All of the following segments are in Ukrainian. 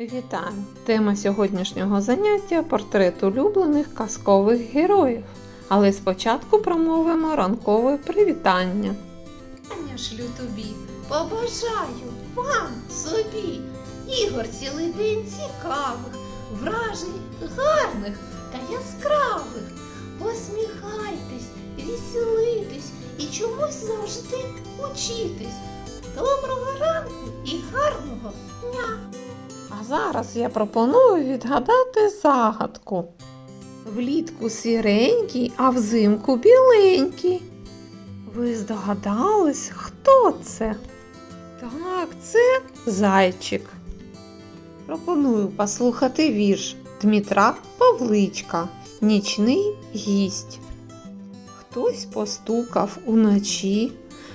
Вітаю! Тема сьогоднішнього заняття портрет улюблених казкових героїв. Але спочатку промовимо ранкове привітання. Я шлю тобі, побажаю вам собі ігор цілий день цікавих, вражень гарних та яскравих. Посміхайтесь, веселитесь і чомусь завжди учитесь. Доброго ранку і гарного зараз я пропоную відгадати загадку. Влітку сіренький, а взимку біленький. Ви здогадались, хто це? Так, це зайчик. Пропоную послухати вірш Дмитра Павличка Нічний гість. Хтось постукав уночі,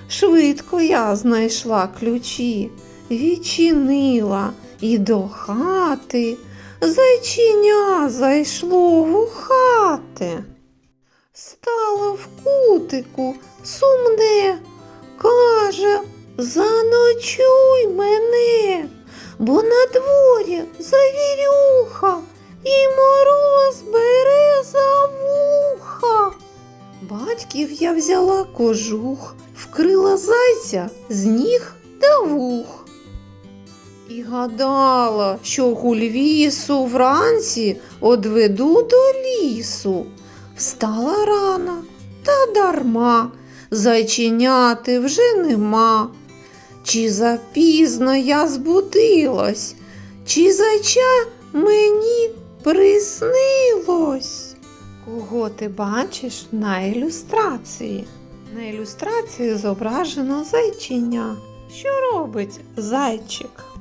швидко я знайшла ключі, відчинила і до хати зайчиня зайшло в хати. Стало в кутику сумне, каже, заночуй мене, бо на дворі завірюха і мороз бере за вуха. Батьків я взяла кожух, вкрила зайця з ніг та вух. І гадала, що гульвісу вранці одведу до лісу. Встала рано, та дарма, зайченяти вже нема. Чи запізно я збудилась, чи зайча мені приснилось? Кого ти бачиш на ілюстрації? На ілюстрації зображено зайчиня. Що робить зайчик?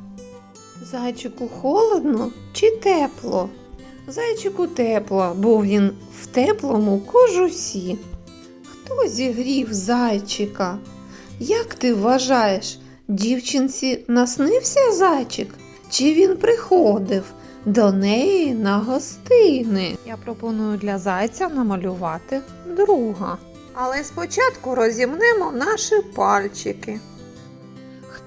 Зайчику холодно чи тепло? Зайчику тепло, бо він в теплому кожусі. Хто зігрів зайчика? Як ти вважаєш, дівчинці наснився зайчик? Чи він приходив до неї на гостини? Я пропоную для зайця намалювати друга. Але спочатку розімнемо наші пальчики.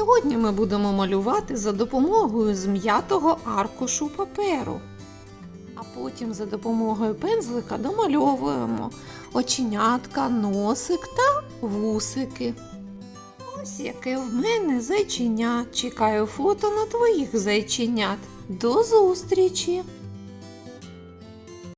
Сьогодні ми будемо малювати за допомогою зм'ятого аркушу паперу. А потім за допомогою пензлика домальовуємо оченятка, носик та вусики. Ось яке в мене зайченя. Чекаю фото на твоїх зайченят. До зустрічі!